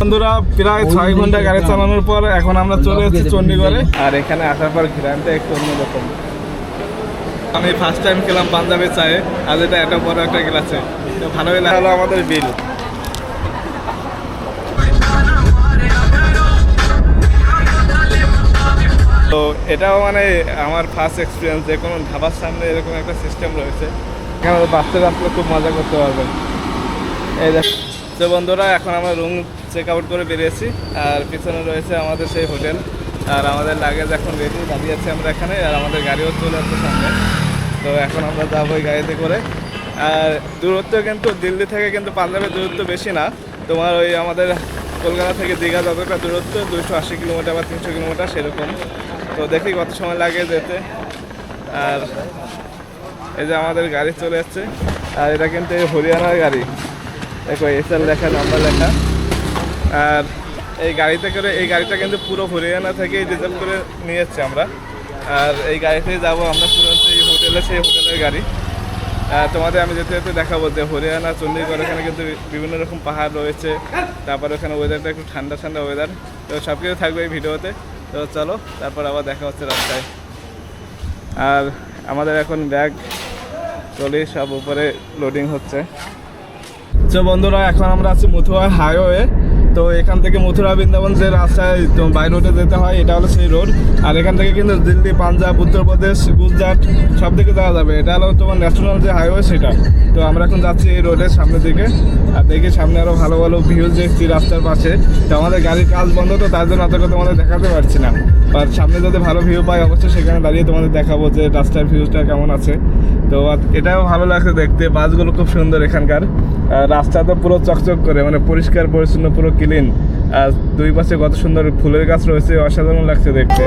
বন্ধুরা প্রায় ছয় ঘণ্টা গাড়ি চালানোর পর এখন আমরা চলে এসেছি চণ্ডীগড়ে। আর এখানে আসার পর ঘিরানটা একটু অন্যরকম। আমি ফার্স্ট টাইম খেলাম পাঞ্জাবে চায়ে আর এটা এত বড় একটা গ্লাসে তো ভালোই লাগল আমাদের বিল। তো এটাও মানে আমার ফার্স্ট এক্সপিরিয়েন্স যে কোনো ধাবার সামনে এরকম একটা সিস্টেম রয়েছে। এখানে বাচ্চারা আসলে খুব মজা করতে পারবেন এই দেখ তো বন্ধুরা এখন আমরা রুম চেক আউট করে বেরিয়েছি। আর পিছনে রয়েছে আমাদের সেই হোটেল। আর আমাদের লাগেজ এখন রেডি দাঁড়িয়ে আছে আমরা এখানে। আর আমাদের গাড়িও চলে আসছে সামনে। তো এখন আমরা যাব ওই গাড়িতে করে। আর দূরত্ব কিন্তু দিল্লি থেকে কিন্তু পাঞ্জাবের দূরত্ব বেশি না। তোমার ওই আমাদের কলকাতা থেকে দীঘা যতটা দূরত্ব দুশো আশি কিলোমিটার বা তিনশো কিলোমিটার সেরকম। তো দেখি কত সময় লাগে যেতে। আর এই যে আমাদের গাড়ি চলে যাচ্ছে আর এটা কিন্তু হরিয়ানার গাড়ি। দেখো, এসএল লেখা, নাম্বার লেখা। আর এই গাড়িতে করে, এই গাড়িটা কিন্তু পুরো হরিয়ানা থেকে রিজার্ভ করে নিয়ে যাচ্ছি আমরা। আর এই গাড়িতেই যাব আমরা পুরো সেই হোটেলে, সেই হোটেলের গাড়ি। তোমাদের আমি যেতে যেতে দেখাবো যে হরিয়ানা চণ্ডীগড় এখানে কিন্তু বিভিন্ন রকম পাহাড় রয়েছে। তারপর ওখানে ওয়েদারটা একটু ঠান্ডা ঠান্ডা ওয়েদার তো সব কিছু থাকবে এই ভিডিওতে। তো চলো, তারপর আবার দেখা হচ্ছে রাস্তায়। আর আমাদের এখন ব্যাগ, ট্রলি সব উপরে লোডিং হচ্ছে। তো বন্ধুরা, এখন আমরা আছি মথুরা হাইওয়ে তো এখান থেকে মথুরা বৃন্দাবন যে রাস্তায় বাই রোডে যেতে হয়, এটা হলো সেই রোড। আর এখান থেকে কিন্তু দিল্লি, পাঞ্জাব, উত্তরপ্রদেশ, গুজরাট সব দিকে যাওয়া যাবে। এটা হলো তোমার ন্যাশনাল যে হাইওয়ে সেটা। তো আমরা এখন যাচ্ছি এই রোডের সামনের দিকে। আর দেখি সামনে আরও ভালো ভালো ভিউজ দেখছি রাস্তার পাশে। তো আমাদের গাড়ির কাজ বন্ধ তো, তার জন্য অতটা তোমাদের দেখাতে পারছি না। আর সামনে যদি ভালো ভিউ পাই, অবশ্যই সেখানে দাঁড়িয়ে তোমাদের দেখাবো যে রাস্তার ভিউজটা কেমন আছে। তো এটাও ভালো লাগছে দেখতে। বাসগুলো খুব সুন্দর এখানকার। রাস্তা তো পুরো চকচক করে মানে পরিষ্কার, পরিচ্ছন্ন, পুরো ক্লিন আর দুই পাশে কত সুন্দর ফুলের গাছ রয়েছে, অসাধারণ লাগছে দেখতে।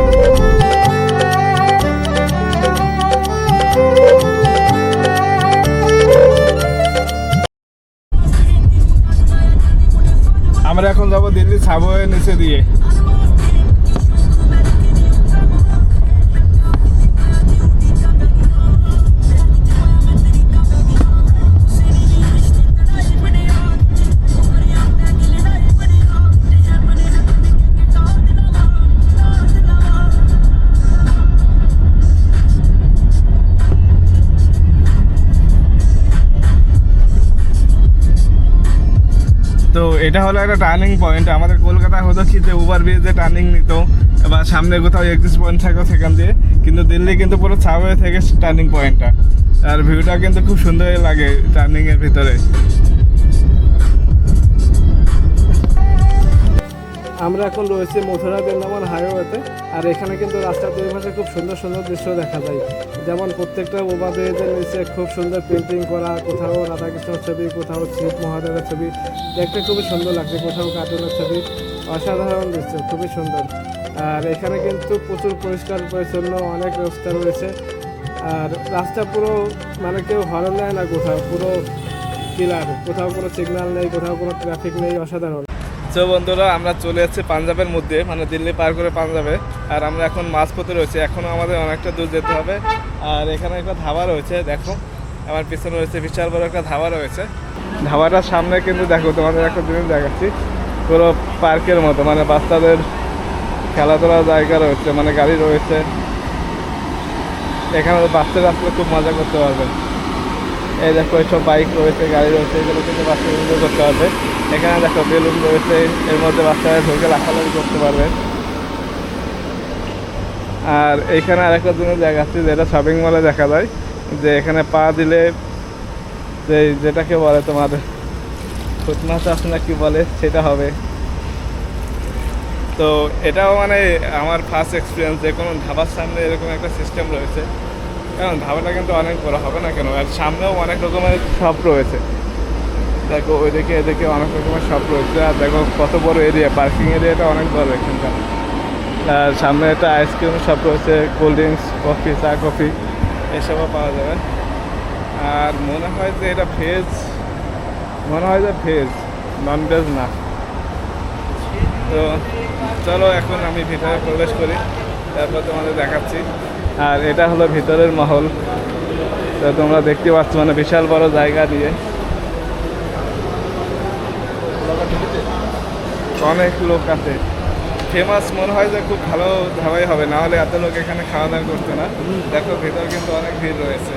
আমরা এখন যাব দিল্লি সাবওয়ে নিচে দিয়ে। এটা হলো একটা টার্নিং পয়েন্ট আমাদের কলকাতায় হতো কি যে ওভার ব্রিজে টার্নিং নিত, বা সামনে কোথাও এক্সিস পয়েন্ট থাকতো সেখান দিয়ে। কিন্তু দিল্লি কিন্তু পুরো সাবওয়ে থেকে টার্নিং পয়েন্টটা আর ভিউটা কিন্তু খুব সুন্দর লাগে টার্নিংয়ের ভিতরে। আমরা এখন রয়েছে মথুরা বৃন্দাবন হাইওয়েতে, আর এখানে কিন্তু রাস্তার দুই পাশে খুব সুন্দর সুন্দর দৃশ্য দেখা যায়। যেমন প্রত্যেকটা ওভারব্রিজের নিচে খুব সুন্দর পেন্টিং করা, কোথাও রাধাকৃষ্ণের ছবি, কোথাও শিব মহাদেবের ছবি, দেখতে খুবই সুন্দর লাগছে, কোথাও কার্টুনের ছবি। অসাধারণ দৃশ্য, খুবই সুন্দর। আর এখানে কিন্তু প্রচুর পরিষ্কার পরিচ্ছন্ন অনেক ব্যবস্থা রয়েছে। আর রাস্তা পুরো মানে কেউ হরন নেয় না কোথাও, পুরো ক্লিয়ার কোথাও কোনো সিগন্যাল নেই, কোথাও কোনো ট্রাফিক নেই, অসাধারণ। তো বন্ধুরা, আমরা চলে যাচ্ছি পাঞ্জাবের মধ্যে মানে দিল্লি পার করে পাঞ্জাবে। আর আমরা এখন মাঝপথে রয়েছে এখনও আমাদের অনেকটা দূর যেতে হবে। আর এখানে একটা ধাবা রয়েছে, দেখো। আমার পিছনে রয়েছে বিশাল বড় একটা ধাবা রয়েছে। ধাবাটার সামনে কিন্তু দেখো, তোমাদের একটা জিনিস দেখাচ্ছি। পুরো পার্কের মতো মানে বাচ্চাদের খেলাধুলার জায়গা রয়েছে মানে গাড়ি রয়েছে। এখানে বাচ্চারা আসলে খুব মজা করতে পারবেন এই দেখো এইসব বাইক রয়েছে, গাড়ি রয়েছে, এগুলো কিন্তু বাচ্চারা এনজয় করতে পারবে এখানে দেখো, বেলুন রয়েছে, এর মধ্যে বাচ্চারা ঢুকে লাফালাফি করতে পারবে। আর এইখানে আরেকটা জায়গা আছে যেটা শপিং মলে দেখা যায়, যে এখানে পা দিলে যে যেটাকে বলে তোমাদের ফুটনা চাষ না কি বলে, সেটা হবে। তো এটাও মানে আমার ফার্স্ট এক্সপিরিয়েন্স যে কোনো ধাবার সামনে এরকম একটা সিস্টেম রয়েছে। কারণ ধাবাটা কিন্তু অনেক বড় হবে না কেন? আর সামনেও অনেক রকমের শপ রয়েছে। দেখো, ওইদিকে এদিকে অনেক রকমের শপ রয়েছে। আর দেখো, কত বড় এরিয়া পার্কিং এরিয়াটা অনেক বড় এখানকার। আর সামনে একটা আইসক্রিম শপ রয়েছে কোল্ড ড্রিঙ্কস কফি চা কফি এসবও পাওয়া যাবে। আর মনে হয় যে এটা ভেজ মনে হয় যে ভেজ নন ভেজ না। তো চলো, এখন আমি ভিতরে প্রবেশ করি। তারপর তোমাদের দেখাচ্ছি। আর এটা হলো ভিতরের মহল। তো তোমরা দেখতে পাচ্ছ মানে বিশাল বড় জায়গা দিয়ে। অনেক লোক আছে। ফেমাস মনে হয় যে খুব ভালো ধাবাই হবে, না হলে এত লোক এখানে খাওয়া দাওয়া করতো না। দেখো, ভেতর কিন্তু অনেক ভিড় রয়েছে।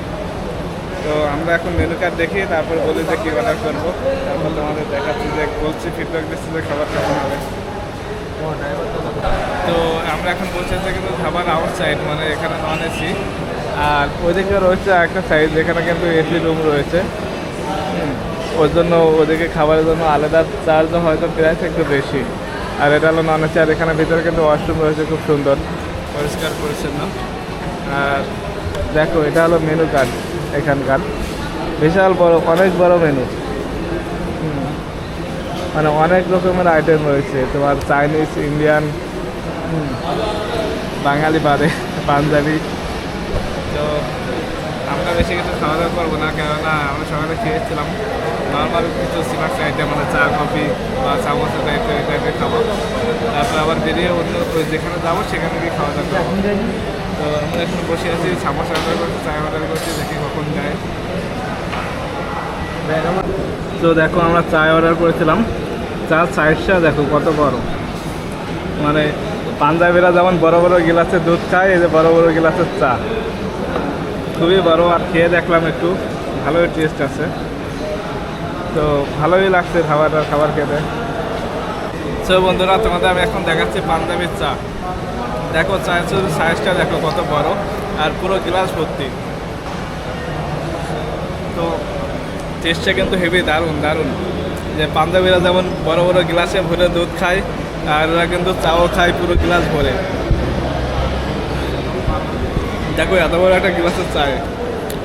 তো আমরা এখন মেনু কার্ড দেখি, তারপর বলি যে কী অর্ডার করব। তারপর তোমাদের দেখাচ্ছি যে বলছি ফিডব্যাক দিচ্ছি যে খাবার কেমন হবে। তো আমরা এখন পৌঁছেছি কিন্তু ধাবার আউট সাইড মানে এখানে নন এসি আর ওইদিকে রয়েছে একটা সাইড যেখানে কিন্তু এসি রুম রয়েছে। ওর জন্য ওদিকে খাবারের জন্য আলাদা চার্জ হয়তো প্রাইস একটু বেশি। আর এটা হলো নন এসি আর এখানে ভিতরে কিন্তু ওয়াশরুম রয়েছে খুব সুন্দর। পরিষ্কার পরিচ্ছন্ন। আর দেখো এটা হলো মেনু কার্ড এখানকার। বিশাল বড় অনেক বড় মেনু মানে অনেক রকমের আইটেম রয়েছে। তোমার চাইনিজ ইন্ডিয়ান বাঙালি বাদে পাঞ্জাবি। তো আমরা বেশি কিছু খাওয়া দাওয়া করব না কেননা আমরা সকালে খেয়েছিলাম নর্মাল কিছু স্ন্যাক্স আইটেম মানে চা কফি বা সামোসা টাইপের এই টাইপের খাব তারপর আবার বেরিয়ে অন্য যেখানে যাব সেখানে গিয়ে খাওয়া দাওয়া করব। তো আমরা এখন বসে আছি সামোসা অর্ডার করছি চা অর্ডার করছি দেখি কখন যায়। তো দেখো আমরা চা অর্ডার করেছিলাম। চা সাইজটা দেখো কত বড়। মানে পাঞ্জাবিরা যেমন বড় বড় গিলাসে দুধ খায়, এই যে বড় বড় গিলাসের চা। খুবই বড় আর খেয়ে দেখলাম একটু, ভালোই টেস্ট আছে। তো ভালোই লাগছে খাবারটা, খাবার খেতে। তো বন্ধুরা, তোমাদের আমি এখন দেখাচ্ছি পাঞ্জাবির চা। দেখো চায়ের সাইজটা দেখো কত বড় আর পুরো গ্লাস ভর্তি। তো টেস্টটা কিন্তু হেভি, দারুণ দারুণ। যে পাঞ্জাবিরা যেমন বড় বড় গ্লাসে ভরে দুধ খায়, আর ওরা কিন্তু চাও খায় পুরো গ্লাস ভরে। দেখো, এত বড় একটা গ্লাসের চায়।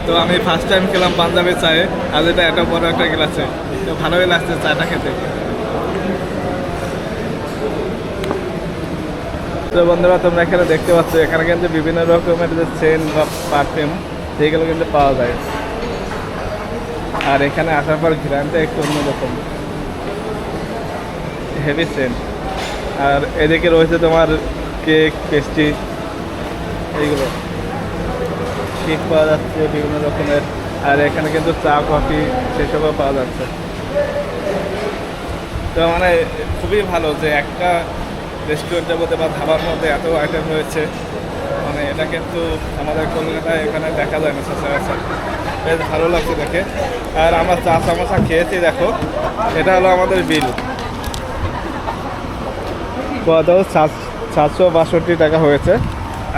তো আমি ফার্স্ট টাইম খেলাম পাঞ্জাবি চায়ে, আর এটা এত বড় একটা গ্লাসে। তো ভালোই লাগছে চাটা খেতে। তো বন্ধুরা, তোমরা এখানে দেখতে পাচ্ছ, এখানে কিন্তু বিভিন্ন রকমের যে সেন্ট বা পারফিউম সেইগুলো কিন্তু পাওয়া যায়। আর এখানে আসার পর ঘ্রানটা একটু অন্যরকম। হেভি সেন্ট আর এদিকে রয়েছে তোমার কেক পেস্ট্রি এইগুলো। কেক পাওয়া যাচ্ছে, বিভিন্ন রকমের। আর এখানে কিন্তু চা, কফি সেসবও পাওয়া যাচ্ছে। তো মানে খুবই ভালো যে একটা রেস্টুরেন্টের মধ্যে বা ধাবার মধ্যে এত আইটেম রয়েছে। মানে এটা কিন্তু আমাদের কলকাতায় এখানে দেখা যায় না সচরাচর। বেশ ভালো লাগছে দেখে। আর আমরা চা চামচা খেয়েছি, দেখো। এটা হলো আমাদের বিল সাতশো বাষট্টি টাকা হয়েছে।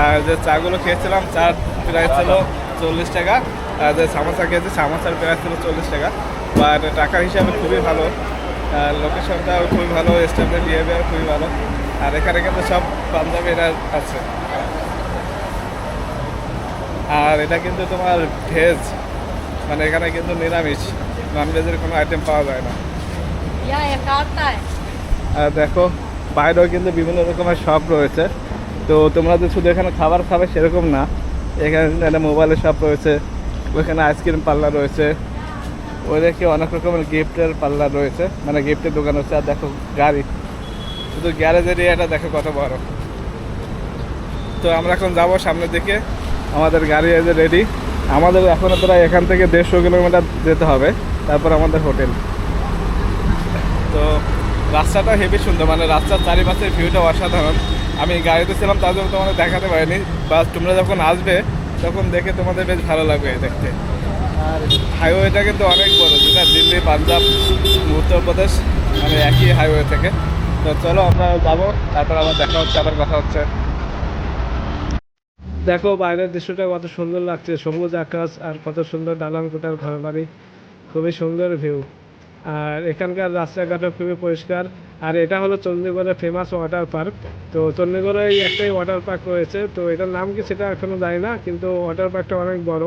আর যে চাগুলো খেয়েছিলাম চার প্রাইস ছিল চল্লিশ টাকা। আর যে সামোসা খেয়েছি সামোসার প্রাইস ছিল চল্লিশ টাকা। আর টাকার হিসাবে খুবই ভালো। আর লোকেশনটাও খুবই ভালো স্টাফের বিহেভিয়ার খুবই ভালো। আর এখানে কিন্তু সব পাঞ্জাবিরা আছে। আর এটা কিন্তু তোমার ভেজ। মানে এখানে কিন্তু নিরামিষ। নন ভেজের কোনো আইটেম পাওয়া যায় না। আর দেখো বাইরেও কিন্তু বিভিন্ন রকমের শপ রয়েছে। তো তোমরা যে শুধু এখানে খাবার খাবে সেরকম না। এখানে একটা মোবাইলের শপ রয়েছে ওইখানে আইসক্রিম পার্লার রয়েছে। ওইদিকে অনেক রকমের গিফটের পার্লার রয়েছে। মানে গিফটের দোকান হচ্ছে। আর দেখো গাড়ি। শুধু গ্যারেজ এরিয়াটা দেখো কত বড়। তো আমরা এখন যাব সামনের দিকে। আমাদের গাড়ি যে রেডি আমাদের এখনও প্রায় এখান থেকে দেড়শো কিলোমিটার যেতে হবে। তারপর আমাদের হোটেল রাস্তাটা হেভি সুন্দর মানে রাস্তার চারিপাশের ভিউটা অসাধারণ। আমি গাড়িতে ছিলাম, তার জন্য তোমাদের দেখাতে পারিনি বা তোমরা যখন আসবে, তখন দেখে তোমাদের বেশ ভালো লাগবে দেখতে। আর হাইওয়েটা কিন্তু অনেক বড়, যেটা দিল্লি, পাঞ্জাব উত্তরপ্রদেশ মানে একই হাইওয়ে থেকে। তো চলো আমরা যাব, তারপর আবার দেখা হচ্ছে, আবার কথা হচ্ছে। দেখো, বাইরের দৃশ্যটা কত সুন্দর লাগছে, সবুজ আকাশ আর কত সুন্দর দালান কোটার ঘর বাড়ি খুবই সুন্দর ভিউ আর এখানকার রাস্তাঘাটও খুবই পরিষ্কার। আর এটা হলো চণ্ডীগড়ের ফেমাস ওয়াটার পার্ক তো চণ্ডীগড়ে একটাই ওয়াটার পার্ক রয়েছে। তো এটার নাম কি সেটা এখনও জানি না, কিন্তু ওয়াটার পার্কটা অনেক বড়।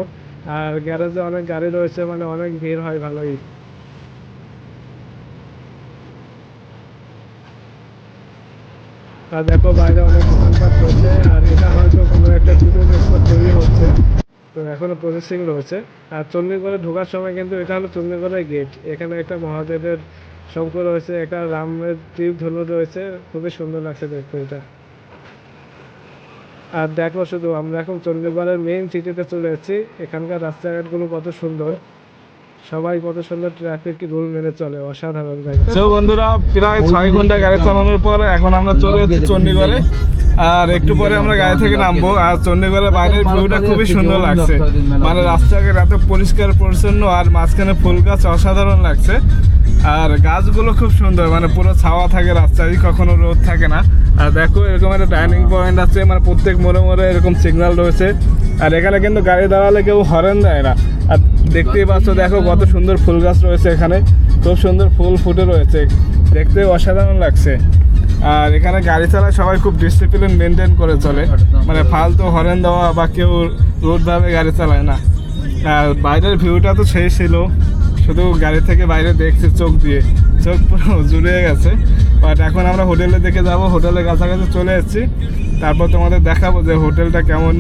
আর গ্যারেজে অনেক গাড়ি রয়েছে মানে অনেক ভিড় হয় ভালোই। আর দেখো বাইরে অনেক দোকানপাট রয়েছে। আর এটা হয়তো কোনো একটা টুরিস্ট স্পট তৈরি হচ্ছে এখনও প্রসেসিং রয়েছে। আর চণ্ডীগড়ে ঢোকার সময় কিন্তু এটা হলো চণ্ডীগড়ের গেট এখানে একটা মহাদেবের শঙ্খ রয়েছে, একটা রামের তীর ধনু রয়েছে। খুবই সুন্দর লাগছে দেখতে এটা। আর দেখো শুধু, আমরা এখন চণ্ডীগড়ের মেইন সিটিতে চলে এসেছি এখানকার রাস্তাঘাটগুলো কত সুন্দর। সবাই কত সুন্দর ট্রাফিক রুল মেনে চলে, অসাধারণ জায়গা। বন্ধুরা, প্রায় ছয় ঘণ্টা গাড়ি চালানোর পর এখন আমরা চলে যাচ্ছি চণ্ডীগড়ে আর একটু পরে আমরা গাড়ি থেকে নামবো। আর চণ্ডীগড়ের বাইরের ভিউটা খুবই সুন্দর লাগছে। মানে রাস্তাঘাট এত পরিষ্কার, পরিচ্ছন্ন, আর মাঝখানে ফুল গাছ অসাধারণ লাগছে। আর গাছগুলো খুব সুন্দর মানে পুরো ছাওয়া থাকে রাস্তায়, কখনো রোদ থাকে না। আর দেখো, এরকম একটা ডাইনিং পয়েন্ট আছে মানে প্রত্যেক মোড়ে মোড়ে এরকম সিগন্যাল রয়েছে। আর এখানে কিন্তু গাড়ি দাঁড়ালে কেউ হরেন দেয় না। আর দেখতেই পাচ্ছ, দেখো কত সুন্দর ফুল গাছ রয়েছে এখানে। খুব সুন্দর ফুল ফুটে রয়েছে। দেখতে অসাধারণ লাগছে। আর এখানে গাড়ি চালায় সবাই খুব ডিসিপ্লিন মেনটেন করে চলে। মানে ফালতু হরেন দেওয়া বা কেউ রোডভাবে গাড়ি চালায় না। আর বাইরের ভিউটা তো সেই ছিল। শুধু গাড়ি থেকে বাইরে দেখছি চোখ দিয়ে। চোখ পুরো জুড়ে গেছে। বাট এখন আমরা হোটেলে দেখে যাব। হোটেলের কাছাকাছি চলে এসেছি। তারপর তোমাদের দেখাবো যে হোটেলটা কেমন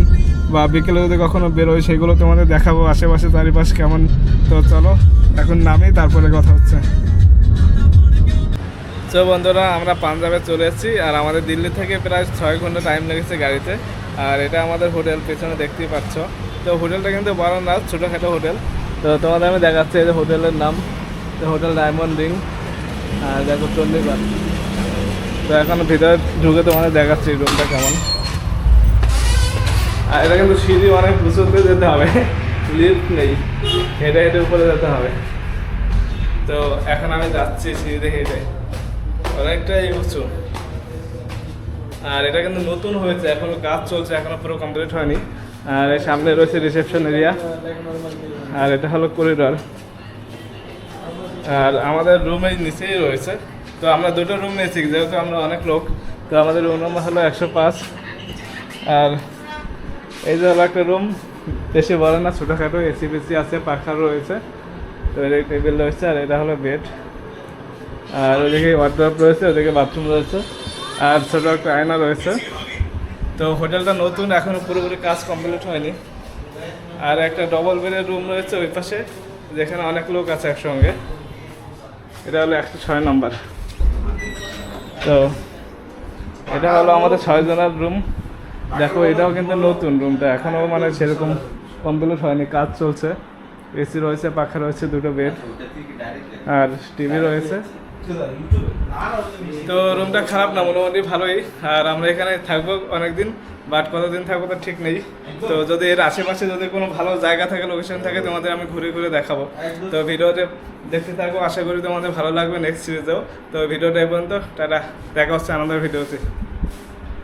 বা বিকেলে যদি কখনো বেরোয় সেগুলো তোমাদের দেখাবো। আশেপাশে চারিপাশ কেমন। তো চলো, এখন নামেই তারপরে কথা হচ্ছে। তো বন্ধুরা, আমরা পাঞ্জাবে চলে এসেছি আর আমাদের দিল্লি থেকে প্রায় ছয় ঘণ্টা টাইম লেগেছে গাড়িতে। আর এটা আমাদের হোটেল, পেছনে দেখতেই পাচ্ছ। তো হোটেলটা কিন্তু বড় না ছোটোখাটো হোটেল। তো তোমাদের আমি দেখাচ্ছি এই যে হোটেলের নাম। তো হোটেল ডায়মন্ড রিং। আর দেখো চণ্ডীগড়। তো এখন ভিতরে ঢুকে তোমাদের দেখাচ্ছি রুমটা কেমন। আর এটা কিন্তু সিঁড়ি অনেক উঁচুতে যেতে হবে। লিফট নেই। হেঁটে হেঁটে উপরে যেতে হবে। তো এখন আমি যাচ্ছি সিঁড়িতে হেঁটে। অনেকটাই উঁচু। আর এটা কিন্তু নতুন হয়েছে, এখনও কাজ চলছে, এখনও পুরো কমপ্লিট হয়নি। আর এই সামনে রয়েছে রিসেপশন এরিয়া আর এটা হলো করিডর আর আমাদের রুম এই নিচেই রয়েছে। তো আমরা দুটো রুম নিয়েছি, যেহেতু আমরা অনেক লোক, তো আমাদের রুম নম্বর হলো একশো পাঁচ। আর এই যে হলো একটা রুম বেশি বড় না, ছোটোখাটো এসি বেসি আছে, পাখা রয়েছে। তো এটা টেবিল রয়েছে, আর এটা হলো বেড আর ওদিকে ওয়ার্ড্রপ রয়েছে ওদিকে বাথরুম রয়েছে, আর ছোটো একটা আয়না রয়েছে। তো হোটেলটা নতুন এখনও পুরোপুরি কাজ কমপ্লিট হয়নি। আর একটা ডবল বেডের রুম রয়েছে ওই পাশে, যেখানে অনেক লোক আছে একসঙ্গে। এটা হলো একশো ছয় নম্বর তো এটা হলো আমাদের ছয় জনের রুম দেখো, এটাও কিন্তু নতুন রুমটা এখনও মানে সেরকম কমপ্লিট হয়নি, কাজ চলছে। এসি রয়েছে, পাখা রয়েছে, দুটো বেড আর টিভি রয়েছে। তো রুমটা খারাপ না মোটামুটি ভালোই। আর আমরা এখানে থাকব অনেকদিন বাট কতদিন থাকব তো ঠিক নেই। তো যদি এর আশেপাশে যদি কোনো ভালো জায়গা থাকে লোকেশন থাকে তোমাদের আমি ঘুরে ঘুরে দেখাবো। তো ভিডিওতে দেখতে থাকব আশা করি তোমাদের ভালো লাগবে নেক্সট সিরিজেও তো ভিডিওটা এই পর্যন্ত টাটা। দেখা হচ্ছে আনন্দের ভিডিওতে